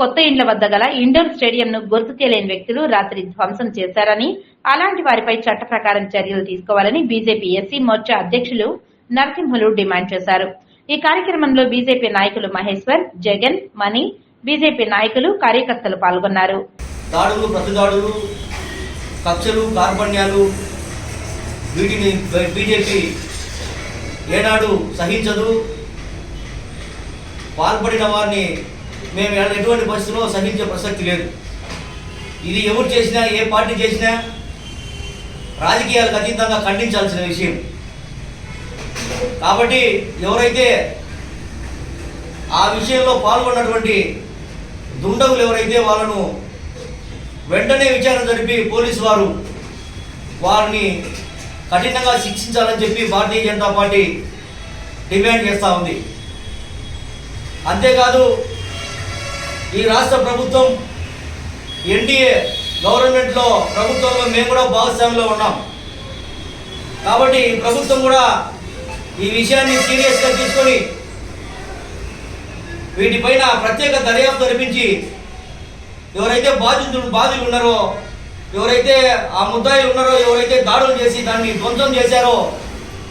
కొత్త ఇండ్ల వద్ద గల ఇండోర్ స్టేడియంను గుర్తు తెలియని వ్యక్తులు రాత్రి ధ్వంసం చేశారని అలాంటి వారిపై చట్ట ప్రకారం చర్యలు తీసుకోవాలని బీజేపీ ఎస్సీ మోర్చా అధ్యక్షులు నరసింహులు డిమాండ్ చేశారు. ఈ కార్యక్రమంలో బీజేపీ నాయకులు మహేశ్వర్ జగన్ మణి బీజేపీ నాయకులు కార్యకర్తలు పాల్గొన్నారు. దాడులు ప్రతిదాడులు కక్షలు కార్పణ్యాలు వీటిని బీజేపీ ఏనాడు సహించదు. పాల్పడిన వారిని మేము ఎటువంటి పరిస్థితుల్లో సహించే ప్రసక్తి లేదు. ఇది ఎవరు చేసినా ఏ పార్టీ చేసినా రాజకీయాలకు అతీతంగా ఖండించాల్సిన విషయం. కాబట్టి ఎవరైతే ఆ విషయంలో పాల్గొన్నటువంటి దుండగులు ఎవరైతే వాళ్ళను వెంటనే విచారణ జరిపి పోలీసు వారు వారిని కఠినంగా శిక్షించాలని చెప్పి భారతీయ జనతా పార్టీ డిమాండ్ చేస్తూ ఉంది. అంతేకాదు ఈ రాష్ట్ర ప్రభుత్వం ఎన్డీఏ గవర్నమెంట్లో ప్రభుత్వంలో మేము కూడా భాగస్వామ్యంలో ఉన్నాం. కాబట్టి ప్రభుత్వం కూడా ఈ విషయాన్ని సీరియస్గా తీసుకొని వీటిపైన ప్రత్యేక దర్యాప్తు జరిపించి ఎవరైతే బాధితులు బాధితులు ఉన్నారో ఎవరైతే ఆ ముద్దాయిలు ఉన్నారో ఎవరైతే దాడులు చేసి దాన్ని ధ్వంసం చేశారో